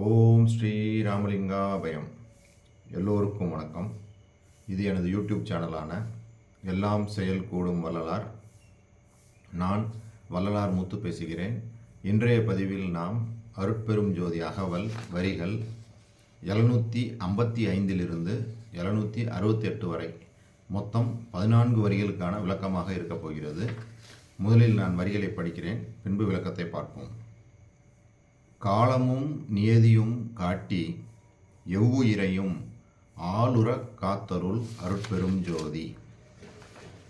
ஓம் ஸ்ரீ ராமலிங்காபயம் எல்லோருக்கும் வணக்கம். இது எனது யூடியூப் சேனலான எல்லாம் செயல் கூடும் வள்ளலார். நான் வள்ளலார் முத்து பேசுகிறேன். இன்றைய பதிவில் நாம் அருட்பெரும் ஜோதி அகவல் வரிகள் எழுநூற்றி ஐம்பத்தி ஐந்திலிருந்து எழுநூற்றி அறுபத்தி எட்டு வரை. மொத்தம் பதினான்கு வரிகளுக்கான விளக்கமாக இருக்கப் போகிறது. முதலில் நான் வரிகளை படிக்கிறேன். பின்பு விளக்கத்தை பார்ப்போம். காலமும் நியதியும் காட்டி எவ்வுயிரையும் ஆளுறக் காத்தருள் அருட்பெரும் ஜோதி.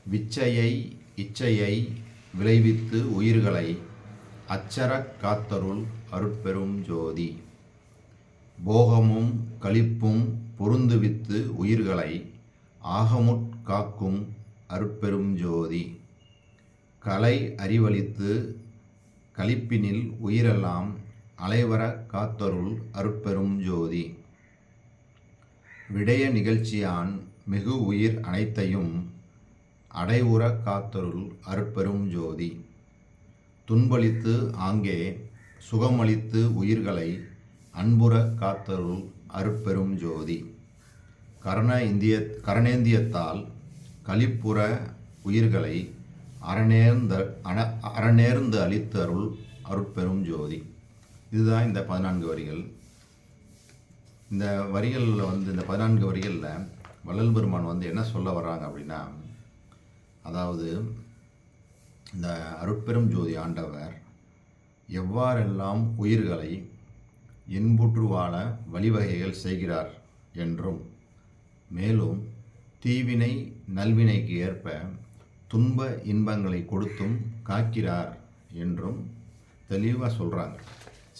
விச்சையை இச்சையை விளைவித்து உயிர்களை அச்சரக் காத்தருள் அருட்பெரும் ஜோதி. போகமும் களிப்பும் பொருந்துவித்து உயிர்களை ஆகமுட் காக்கும் அருட்பெரும் ஜோதி. கலை அறிவளித்து கழிப்பினில் உயிரெல்லாம் அலைவர காத்தருள் அருட்பெரும் ஜோதி. விடய நிகழ்ச்சியான் மிகு உயிர் அனைத்தையும் அடைவுற காத்தருள் அருட்பெரும் ஜோதி. துன்பளித்து ஆங்கே சுகமளித்து உயிர்களை அன்புற காத்தருள் அருட்பெரும் ஜோதி. கரண இந்திய கரணேந்தியத்தால் கலிப்புற உயிர்களை அறநேர்ந்த அண அறநேர்ந்து அளித்தருள் அருட்பெரும் ஜோதி. இதுதான் இந்த பதினான்கு வரிகள். இந்த வரிகளில் வந்து இந்த பதினான்கு வரிகளில் வள்ளல் பெருமான் வந்து என்ன சொல்ல வர்றாங்க அப்படின்னா அதாவது இந்த அருட்பெரும் ஜோதி ஆண்டவர் எவ்வாறெல்லாம் உயிர்களை இன்புற்று வாழ வழிவகைகள் செய்கிறார் என்றும் மேலும் தீவினை நல்வினைக்கு ஏற்ப துன்ப இன்பங்களை கொடுத்தும் காக்கிறார் என்றும் தெளிவாக சொல்கிறாங்க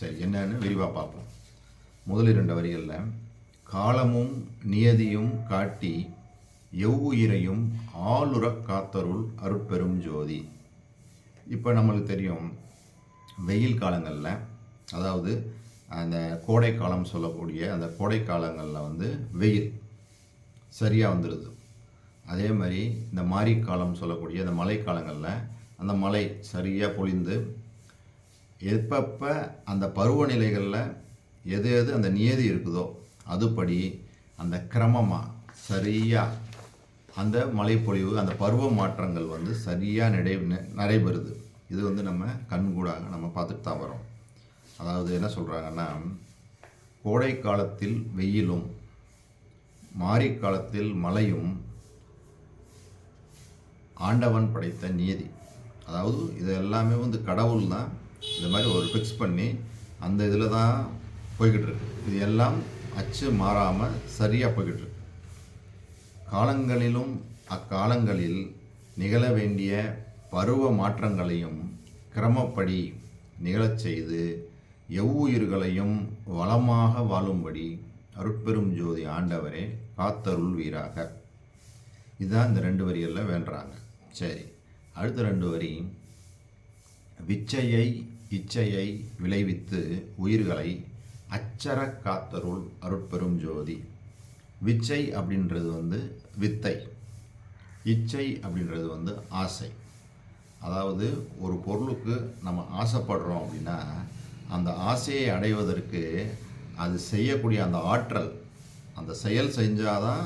சரி என்னன்னு விரிவாக பார்ப்போம். முதல் இரண்டு வரிகளில் காலமும் நியதியும் காட்டி எவ்வுயிரையும் ஆளுறக் காத்தருள் அருட்பெரும் ஜோதி. இப்போ நம்மளுக்கு தெரியும் வெயில் காலங்களில் அதாவது அந்த கோடை காலம் சொல்லக்கூடிய அந்த கோடை காலங்களில் வந்து வெயில் சரியாக வந்துடுது அதே மாதிரி இந்த மாரிக்காலம் சொல்லக்கூடிய அந்த மழைக்காலங்களில் அந்த மழை சரியாக பொழிந்து எப்பப்போ அந்த பருவநிலைகளில் எது எது அந்த நியதி இருக்குதோ அதுபடி அந்த கிரமமாக சரியாக அந்த மழைப்பொழிவு அந்த பருவ மாற்றங்கள் வந்து சரியாக நடை நடைபெறுது. இது வந்து நம்ம கண்கூடாக நம்ம பார்த்துட்டு தான் வரோம். அதாவது என்ன சொல்கிறாங்கன்னா கோடை காலத்தில் வெயிலும் மாரிக்காலத்தில் மழையும் ஆண்டவன் படைத்த நியதி. அதாவது இது எல்லாமே வந்து கடவுள் தான் இந்த மாதிரி ஒரு ஃபிக்ஸ் பண்ணி அந்த இதில் தான் போய்கிட்டு இருக்கு. இது எல்லாம் அச்சு மாறாமல் சரியாக போய்கிட்டு இருக்கு. காலங்களிலும் அக்காலங்களில் நிகழ வேண்டிய பருவ மாற்றங்களையும் கிரமப்படி நிகழச் செய்து எவ்வுயிர்களையும் வளமாக வாழும்படி அருட்பெரும் ஜோதி ஆண்டவரே காத்தருள் வீராக. இதுதான் இந்த ரெண்டு வரிகளில் வேண்டுறாங்க. சரி அடுத்த ரெண்டு வரி. விச்சையை இச்சையை விளைவித்து உயிர்களை அச்சர காத்தருள் அருட்பெரும் ஜோதி. விச்சை அப்படின்றது வந்து வித்தை. இச்சை அப்படின்றது வந்து ஆசை. அதாவது ஒரு பொருளுக்கு நம்ம ஆசைப்படுறோம் அப்படின்னா அந்த ஆசையை அடைவதற்கு அது செய்யக்கூடிய அந்த ஆற்றல் அந்த செயல் செஞ்சாதான்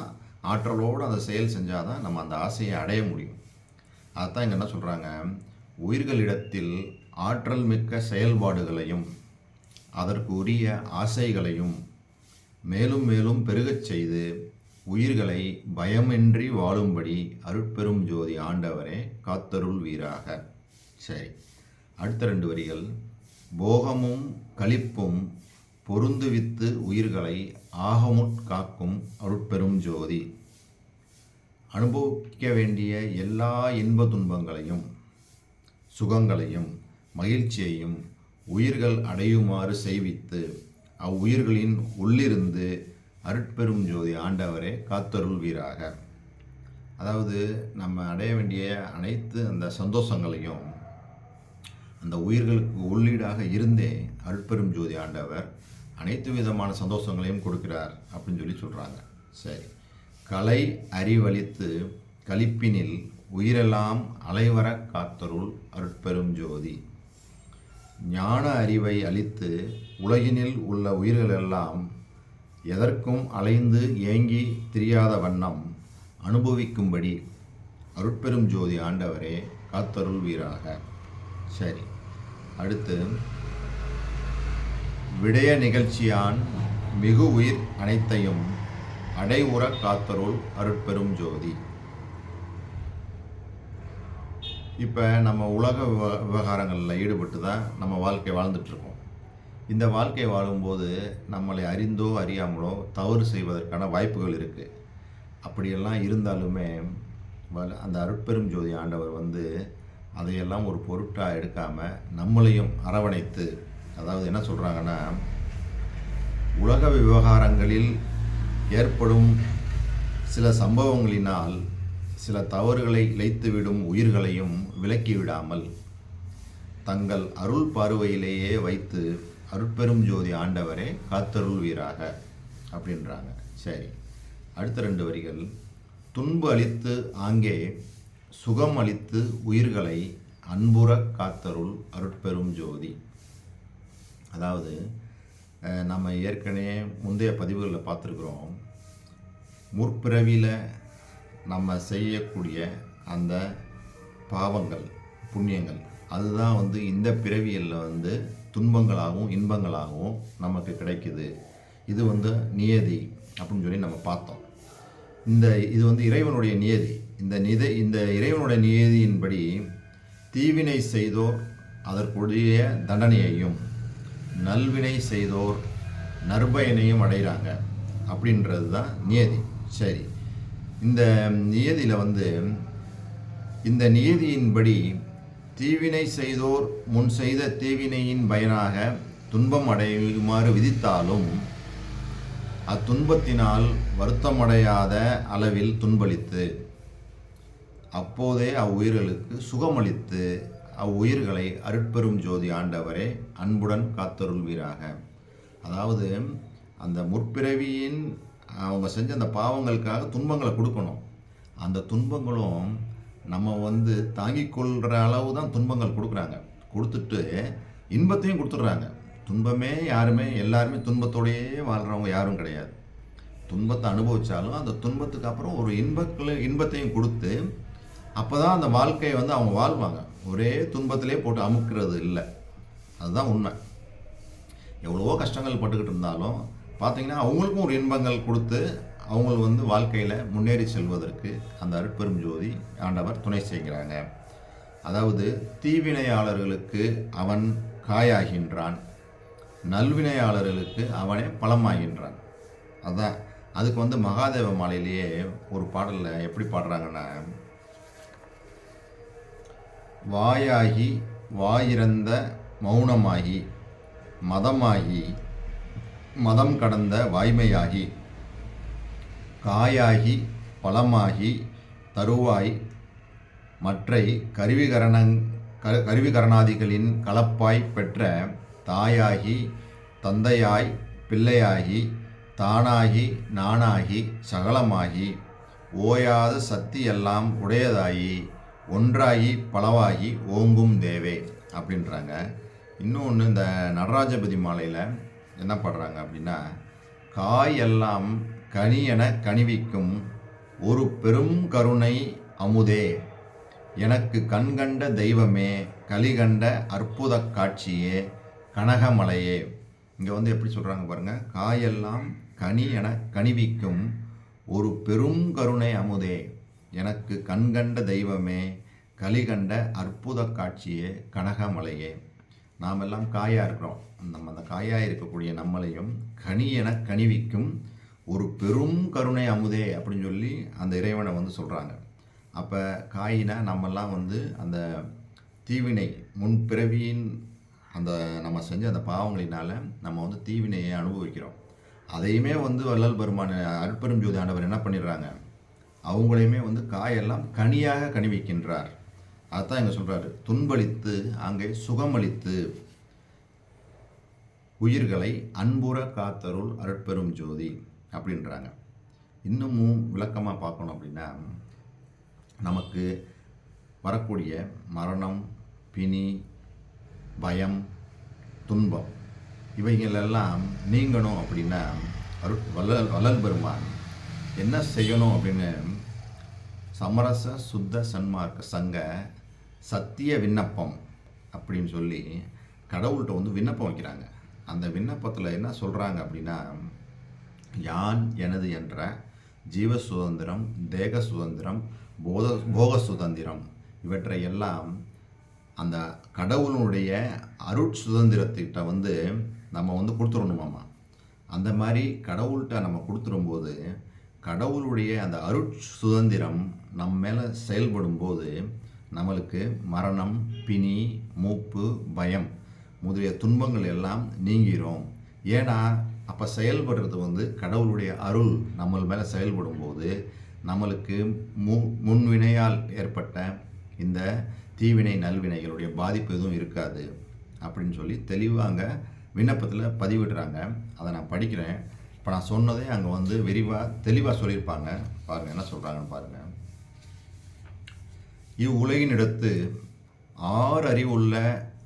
ஆற்றலோடு அந்த செயல் செஞ்சாதான் நம்ம அந்த ஆசையை அடைய முடியும். அதுதான் இங்கே என்ன சொல்கிறாங்க உயிர்களிடத்தில் ஆற்றல் மிக்க செயல்பாடுகளையும் அதற்கு உரிய ஆசைகளையும் மேலும் மேலும் பெருகச் செய்து உயிர்களை பயமின்றி வாழும்படி அருட்பெரும் ஜோதி ஆண்டவரே காத்தருள் வீராக. சரி அடுத்த ரெண்டு வரிகள். போகமும் களிப்பும் பொருந்துவித்து உயிர்களை ஆகமுட் காக்கும் அருட்பெரும் ஜோதி. அனுபவிக்க வேண்டிய எல்லா இன்ப துன்பங்களையும் சுகங்களையும் மகிழ்ச்சியையும் உயிர்கள் அடையுமாறு செய்வித்து அவ்வுயிர்களின் உள்ளிருந்து அருட்பெரும் ஜோதி ஆண்டவரே காத்தருள்வீராக. அதாவது நம்ம அடைய வேண்டிய அனைத்து அந்த சந்தோஷங்களையும் அந்த உயிர்களுக்கு உள்ளீடாக இருந்தே அருட்பெரும் ஜோதி ஆண்டவர் அனைத்து விதமான சந்தோஷங்களையும் கொடுக்கிறார் அப்படின்னு சொல்லி சொல்கிறாங்க சரி. கலை அறிவளித்து கலிப்பினில் உயிரெல்லாம் அலைவர காத்தருள் அருட்பெரும் ஜோதி. ஞான அறிவை அளித்து உலகினில் உள்ள உயிர்களெல்லாம் எதற்கும் அலைந்து ஏங்கி திரியாத வண்ணம் அனுபவிக்கும்படி அருட்பெரும் ஜோதி ஆண்டவரே காத்தருள் வீராக. சரி அடுத்து விடய நிகழ்ச்சியான் மிகு உயிர் அனைத்தையும் அடைவுற காத்தருள் அருட்பெரும் ஜோதி. இப்போ நம்ம உலக விவ விவகாரங்களில் ஈடுபட்டு தான் நம்ம வாழ்க்கை வாழ்ந்துட்டுருக்கோம் இந்த வாழ்க்கை வாழும்போது நம்மளை அறிந்தோ அறியாமலோ தவறு செய்வதற்கான வாய்ப்புகள் இருக்குது அப்படியெல்லாம் இருந்தாலுமே அந்த அருட்பெரும் ஜோதி ஆண்டவர் வந்து அதையெல்லாம் ஒரு பொருட்டாக எடுக்காமல் நம்மளையும் அரவணைத்து அதாவது என்ன சொல்கிறாங்கன்னா உலக விவகாரங்களில் ஏற்படும் சில சம்பவங்களினால் சில தவறுகளை இழைத்துவிடும் உயிர்களையும் விலக்கிவிடாமல் தங்கள் அருள் பார்வையிலேயே வைத்து அருட்பெரும் ஜோதி ஆண்டவரே காத்தருள்வீராக அப்படின்றாங்க. சரி. அடுத்த ரெண்டு வரிகள். துன்பு அளித்து ஆங்கே சுகம் அளித்து உயிர்களை அன்புற காத்தருள் அருட்பெரும் ஜோதி. அதாவது நம்ம ஏற்கனவே முந்தைய பதிவுகளில் பார்த்துருக்குறோம். முற்பிறவியில் நம்ம செய்யக்கூடிய அந்த பாவங்கள் புண்ணியங்கள் அதுதான் வந்து இந்த பிறவியில் வந்து துன்பங்களாகவும் இன்பங்களாகவும் நமக்கு கிடைக்குது. இது வந்து நியதி அப்படின்னு சொல்லி நம்ம பார்த்தோம். இந்த இது வந்து இறைவனுடைய நியதி. இந்த நிதை இந்த இறைவனுடைய நியதியின்படி தீவினை செய்தோர் அதற்குரிய தண்டனையையும் நல்வினை செய்தோர் நற்பயனையும் அடைகிறாங்க அப்படின்றது தான் நியதி. சரி. இந்த நியதியில் வந்து இந்த நியதியின்படி தீவினை செய்தோர் முன் செய்த தீவினையின் பயனாக துன்பம் அடையுமாறு விதித்தாலும் அத்துன்பத்தினால் வருத்தமடையாத அளவில் துன்பளித்து அப்போதே அவ்வுயிர்களுக்கு சுகமளித்து அவ்வுயிர்களை அருட்பெரும் ஜோதி ஆண்டவரே அன்புடன் காத்தருள்வீராக. அதாவது அந்த முற்பிறவியின் அவங்க செஞ்ச அந்த பாவங்களுக்காக துன்பங்களை கொடுக்கணும். அந்த துன்பங்களும் நம்ம வந்து தாங்கிக் கொள்கிற அளவு தான் துன்பங்கள் கொடுக்குறாங்க. கொடுத்துட்டு இன்பத்தையும் கொடுத்துட்றாங்க. துன்பமே யாருமே எல்லாருமே துன்பத்தோடையே வாழ்கிறவங்க யாரும் கிடையாது. துன்பத்தை அனுபவித்தாலும் அந்த துன்பத்துக்கு அப்புறம் ஒரு இன்பத்தில் இன்பத்தையும் கொடுத்து அப்போ தான் அந்த வாழ்க்கையை வந்து அவங்க வாழ்வாங்க. ஒரே துன்பத்திலே போட்டு அமுக்கிறது இல்லை. அதுதான் உண்மை. எவ்வளவோ கஷ்டங்கள் பட்டுக்கிட்டு இருந்தாலும் பார்த்தீங்கன்னா அவங்களுக்கும் ஒரு இன்பங்கள் கொடுத்து அவங்க வந்து வாழ்க்கையில் முன்னேறி செல்வதற்கு அந்த அருட்பெரும் ஜோதி ஆண்டவர் துணை செய்கிறாங்க. அதாவது தீவினையாளர்களுக்கு அவன் காயாகின்றான். நல்வினையாளர்களுக்கு அவனே பலமாகின்றான் அதான் அதுக்கு வந்து மகாதேவ மாலையிலேயே ஒரு பாடலில் எப்படி பாடுறாங்கன்னா வாயாகி வாயிறந்த மௌனமாகி மதமாகி மதம் கடந்த வாய்மையாகி காயாகி பழமாகி தருவாய் மற்றை கருவிகரணங் கருவிகரணாதிகளின் கலப்பாய் பெற்ற தாயாகி தந்தையாய் பிள்ளையாகி தானாகி நானாகி சகலமாகி ஓயாத சக்தி எல்லாம் உடையதாகி ஒன்றாகி பலவாகி ஓங்கும் தேவே அப்படின்றாங்க. இன்னொன்று இந்த நடராஜபதி மாலையில் என்ன பண்ணுறாங்க அப்படின்னா காய் எல்லாம் கனி என கனிவிக்கும் ஒரு பெரும் கருணை அமுதே. எனக்கு கண்கண்ட தெய்வமே கலிகண்ட அற்புத காட்சியே கனகமலையே. இங்கே வந்து எப்படி சொல்கிறாங்க பாருங்கள் காயெல்லாம் கனி என கனிவிக்கும் ஒரு பெரும் கருணை அமுதே. எனக்கு கண்கண்ட தெய்வமே கலிகண்ட அற்புத காட்சியே கனகமலையே. நாம் எல்லாம் காயாக இருக்கிறோம். நம்ம அந்த காயாக இருக்கக்கூடிய நம்மளையும் கனி என கனிவிக்கும் ஒரு பெரும் கருணை அமுதே அப்படின்னு சொல்லி அந்த இறைவனை வந்து சொல்கிறாங்க அப்போ காயினா நம்மெல்லாம் வந்து அந்த தீவினை முன்பிறவியின் அந்த நம்ம செஞ்ச அந்த பாவங்களினால் நம்ம வந்து தீவினையை அனுபவிக்கிறோம். அதையுமே வந்து வள்ளல் பெருமான அற்பெரும் ஜோதி ஆண்டவர் என்ன பண்ணிடுறாங்க? அவங்களையுமே வந்து காயெல்லாம் கனியாக கனிவிக்கின்றார். அதான் இங்கே சொல்கிறாரு துன்பளித்து அங்கே சுகமளித்து. உயிர்களை அன்புற காத்தருள் அருட்பெரும் ஜோதி அப்படின்றாங்க. இன்னமும் விளக்கமாக பார்க்கணும் அப்படின்னா நமக்கு வரக்கூடிய மரணம் பிணி பயம் துன்பம் இவைகளெல்லாம் நீங்கணும் அப்படின்னா அருட் வள்ளல் வள்ளல் பெருமான் என்ன செய்யணும் அப்படின்னு சமரச சுத்த சன்மார்க்க சங்க சத்திய விண்ணப்பம் அப்படின்னு சொல்லி கடவுள்கிட்ட வந்து விண்ணப்பம் வைக்கிறாங்க. அந்த விண்ணப்பத்தில் என்ன சொல்கிறாங்க அப்படின்னா யான் எனது என்ற ஜீவ சுதந்திரம் தேக சுதந்திரம் போத போக சுதந்திரம் இவற்றை எல்லாம் அந்த கடவுளுடைய அருட் சுதந்திரத்திட்ட வந்து நம்ம வந்து கொடுத்துடணுமாம்மா அந்த மாதிரி கடவுள்கிட்ட நம்ம கொடுத்துரும்போது கடவுளுடைய அந்த அருட் சுதந்திரம் நம்ம மேலே செயல்படும் போது நம்மளுக்கு மரணம் பிணி மூப்பு பயம் முதலிய துன்பங்கள் எல்லாம் நீங்கிரும். ஏன்னா அப்போ செயல்படுறது வந்து கடவுளுடைய அருள் நம்ம மேலே செயல்படும் போது நம்மளுக்கு மு முன்வினையால் ஏற்பட்ட இந்த தீவினை நல்வினைகளுடைய பாதிப்பு எதுவும் இருக்காது அப்படின்னு சொல்லி தெளிவாங்க விண்ணப்பத்தில் பதிவிடுறாங்க. அதை நான் படிக்கிறேன். இப்போ நான் சொன்னதே அங்கே வந்து விரிவாக தெளிவாக சொல்லியிருப்பாங்க. பாருங்கள் என்ன சொல்கிறாங்கன்னு பாருங்கள் இவ்வுலகினிடத்து ஆறு அறிவுள்ள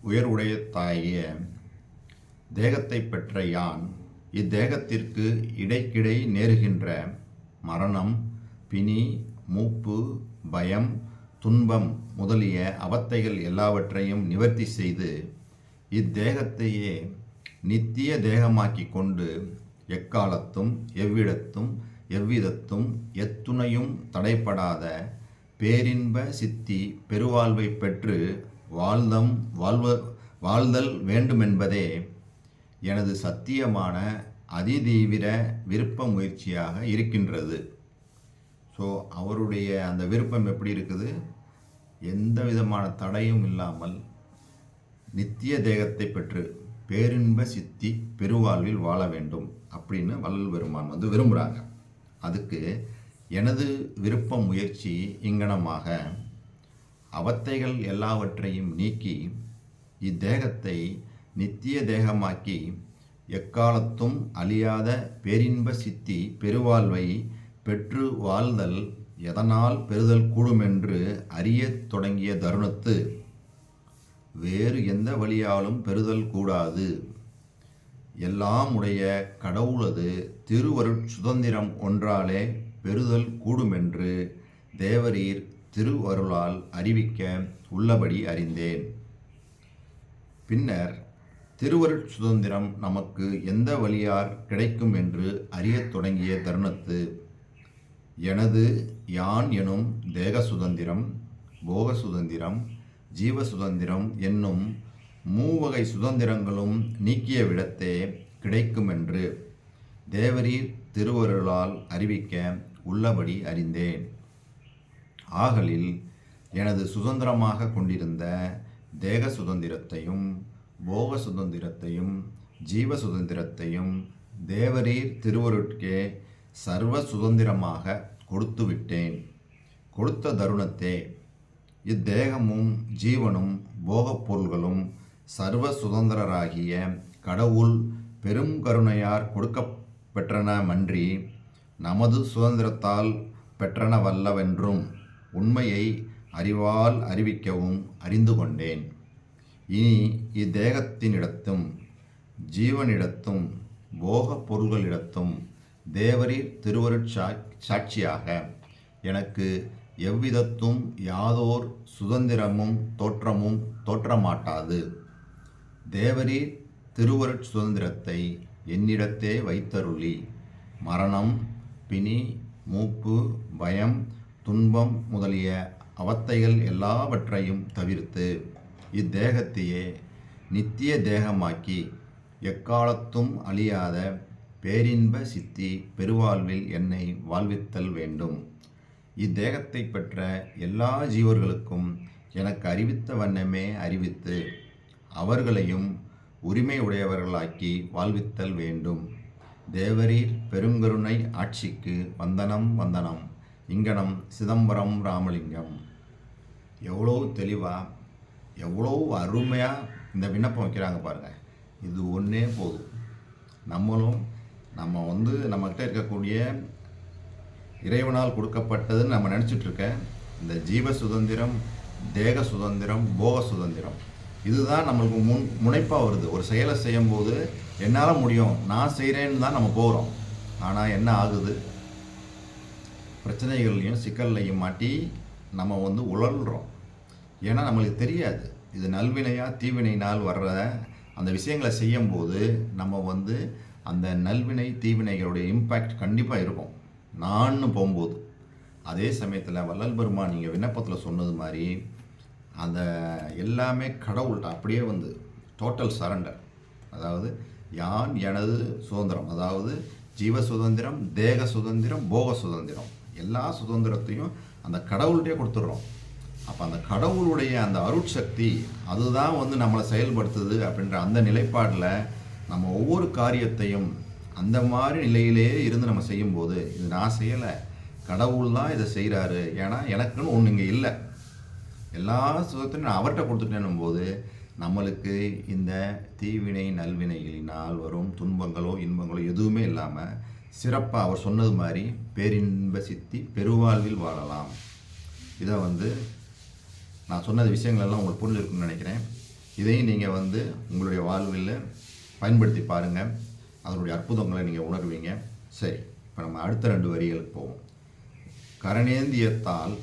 உயர்வுடைய தாய தேகத்தை பெற்ற யான் இத்தேகத்திற்கு இடைக்கிடை நேருகின்ற மரணம் பிணி மூப்பு பயம் துன்பம் முதலிய அவத்தைகள் எல்லாவற்றையும் நிவர்த்தி செய்து இத்தேகத்தையே நித்திய தேகமாக்கி கொண்டு எக்காலத்தும் எவ்விடத்தும் எவ்விதத்தும் எத்துணையும் தடைப்படாத பேரின்ப சித்தி பெருவாழ்வை பெற்று வாழ்ந்தம் வாழ்வ வாழ்தல் வேண்டுமென்பதே. எனது சத்தியமான அதிதீவிர விருப்ப முயற்சியாக இருக்கின்றது. ஸோ அவருடைய அந்த விருப்பம் எப்படி இருக்குது? எந்த விதமான தடையும் இல்லாமல் நித்திய தேகத்தை பெற்று பேரின்ப சித்தி பெருவாழ்வில் வாழ வேண்டும் அப்படின்னு வள்ளல் பெருமான் வந்து விரும்புகிறாங்க அதுக்கு எனது விருப்ப முயற்சி இங்கனமாக அவத்தைகள் எல்லாவற்றையும் நீக்கி இத்தேகத்தை நித்திய தேகமாக்கி எக்காலத்தும் அழியாத பேரின்ப சித்தி பெருவாழ்வை பெற்று வாழ்தல் எதனால் பெறுதல் கூடுமென்று அறியத் தொடங்கிய தருணத்து வேறு எந்த வழியாலும் பெறுதல் கூடாது. எல்லாம் உடைய கடவுளது திருவருட் சுதந்திரம் ஒன்றாலே பெறுதல் கூடுமென்று தேவரீர் திருவருளால் அறிவிக்க உள்ளபடி அறிந்தேன். பின்னர் திருவருட் சுதந்திரம் நமக்கு எந்த வழியார் கிடைக்கும் என்று அறியத் தொடங்கிய தருணத்து எனது யான் எனும் தேக சுதந்திரம் போக சுதந்திரம் ஜீவ சுதந்திரம் என்னும் மூவகை சுதந்திரங்களும் நீக்கிய விடத்தே கிடைக்குமென்று தேவரீர் திருவருளால் அறிவிக்க உள்ளபடி அறிந்தேன். ஆகலில் எனது சுதந்திரமாக கொண்டிருந்த தேக சுதந்திரத்தையும் போக சுதந்திரத்தையும் ஜீவ சுதந்திரத்தையும் தேவரீர் திருவருட்கே சர்வ சுதந்திரமாக கொடுத்து விட்டேன். கொடுத்த தருணத்தே இத்தேகமும் ஜீவனும் போகப் பொருள்களும் சர்வ சுதந்திரராகிய கடவுள் பெரும் கருணையார் கொடுக்க பெற்றனமன்றி நமது சுதந்திரத்தால் பெற்றனவல்லவென்றும் உண்மையை அறிவால் அறிவிக்கவும் அறிந்து கொண்டேன். இனி இத்தேகத்தினிடத்தும் ஜீவனிடத்தும் போகப் பொருள்களிடத்தும் தேவரீர் திருவருட்சா சாட்சியாக எனக்கு எவ்விதத்தும் யாதோர் சுதந்திரமும் தோற்றமும் தோற்றமாட்டாது. தேவரீர் திருவருட் சுதந்திரத்தை என்னிடத்தே வைத்தருளி. மரணம் பிணி மூப்பு பயம் துன்பம் முதலிய அவத்தைகள் எல்லாவற்றையும் தவிர்த்து இத்தேகத்தையே நித்திய தேகமாக்கி எக்காலத்தும் அழியாத பேரின்ப சித்தி பெருவாழ்வில் என்னை வாழ்வித்தல் வேண்டும். இத்தேகத்தை பெற்ற எல்லா ஜீவர்களுக்கும் எனக்கு அறிவித்த வண்ணமே அறிவித்து அவர்களையும் உரிமை உடையவர்களாக்கி வாழ்வித்தல் வேண்டும். தேவரீர் பெருங்கருணை ஆட்சிக்கு வந்தனம் வந்தனம். இங்கனம் சிதம்பரம் ராமலிங்கம். எவ்வளோ தெளிவாக எவ்வளோ அருமையாக இந்த விண்ணப்பம் வைக்கிறாங்க பாருங்கள் இது ஒன்றே போதும். நம்மளும் நம்ம வந்து நம்மக்கிட்ட இருக்கக்கூடிய இறைவனால் கொடுக்கப்பட்டதுன்னு நம்ம நினச்சிட்டு இந்த ஜீவ சுதந்திரம் தேக சுதந்திரம் போக சுதந்திரம். இதுதான் நம்மளுக்கு முன் முனைப்பாக வருது. ஒரு செயலை செய்யும்போது என்னால் முடியும். நான் செய்கிறேன்னு தான் நம்ம போகிறோம் ஆனால் என்ன ஆகுது? பிரச்சனைகள்லையும் சிக்கல்லையும் மாட்டி நம்ம வந்து உழல்றோம் ஏன்னா நம்மளுக்கு தெரியாது. இது நல்வினையாக தீவினையினால் வர்ற அந்த விஷயங்களை செய்யும்போது நம்ம வந்து அந்த நல்வினை தீவினைகளுடைய இம்பேக்ட் கண்டிப்பாக இருக்கும். நான்னு போகும்போது. அதே சமயத்தில் வள்ளல் பெருமா நீங்கள் விண்ணப்பத்தில் சொன்னது மாதிரி அந்த எல்லாமே கடவுள்கிட்ட அப்படியே வந்து டோட்டல் சரண்டர் அதாவது யான் எனது சுதந்திரம். அதாவது ஜீவ சுதந்திரம் தேக சுதந்திரம் போக சுதந்திரம். எல்லா சுதந்திரத்தையும் அந்த கடவுள்கிட்டே கொடுத்துட்றோம். அப்போ அந்த கடவுளுடைய அந்த அருட்சக்தி அதுதான் வந்து நம்மளை செயல்படுத்துது அப்படின்ற அந்த நிலைப்பாடில் நம்ம ஒவ்வொரு காரியத்தையும் அந்த மாதிரி நிலையிலே இருந்து நம்ம செய்யும்போது இது நான் செய்யலை கடவுள் தான் இதை செய்கிறாரு ஏன்னா எனக்குன்னு ஒன்று இங்கே இல்லை. எல்லா சுதந்திரத்தையும் நான் அவர்கிட்ட கொடுத்துட்டேன்னும் போது நம்மளுக்கு இந்த தீவினை நல்வினைகளினால் வரும் துன்பங்களோ இன்பங்களோ எதுவுமே இல்லாமல் சிறப்பாக அவர் சொன்னது மாதிரி பேரின்ப சித்தி பெருவாழ்வில் வாழலாம். இதை வந்து நான் சொன்னது விஷயங்கள் எல்லாம் உங்களுக்கு புரிஞ்சிருக்குன்னு நினைக்கிறேன். இதையும் நீங்கள் வந்து உங்களுடைய வாழ்வில் பயன்படுத்தி பாருங்கள் அதனுடைய அற்புதங்களை நீங்கள் உணர்வீங்க. சரி இப்போ நம்ம அடுத்த ரெண்டு வரிகளுக்கு போவோம். கரணேந்தியத்தால்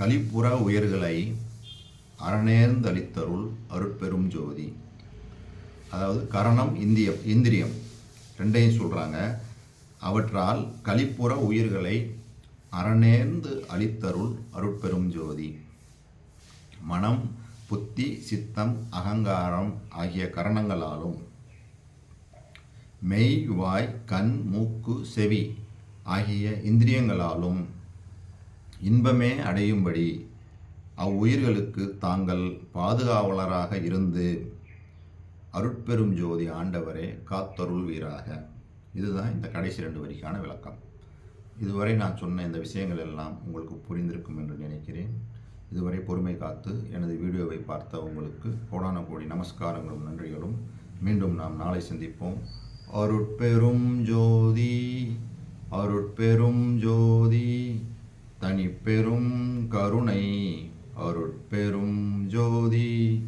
கலிப்புற உயர்களை அறநேர்ந்தளித்தருள் அருட்பெரும் ஜோதி. அதாவது கரணம் இந்தியம் இந்திரியம். ரெண்டையும் சொல்கிறாங்க அவற்றால் கலிப்புற உயிர்களை அறநேர்ந்து அளித்தருள் அருட்பெரும் ஜோதி. மனம் புத்தி சித்தம் அகங்காரம் ஆகிய கரணங்களாலும் மெய் வாய் கண் மூக்கு செவி ஆகிய இந்திரியங்களாலும் இன்பமே அடையும்படி அவ்வுயிர்களுக்கு தாங்கள் பாதுகாவலராக இருந்து அருட்பெரும் ஜோதி ஆண்டவரே காத்தருள்வீராக இதுதான் இந்த கடைசி ரெண்டு வரிக்கான விளக்கம். இதுவரை நான் சொன்ன இந்த விஷயங்கள் எல்லாம் உங்களுக்கு புரிந்திருக்கும் என்று நினைக்கிறேன். இதுவரை பொறுமை காத்து எனது வீடியோவை பார்த்த உங்களுக்கு கோடான கோடி நமஸ்காரங்களும் நன்றிகளும். மீண்டும் நாம் நாளை சந்திப்போம். அருட்பெரும் ஜோதி அருட்பெரும் ஜோதி தனிப்பெரும் கருணை. அருட்பெரும் ஜோதி.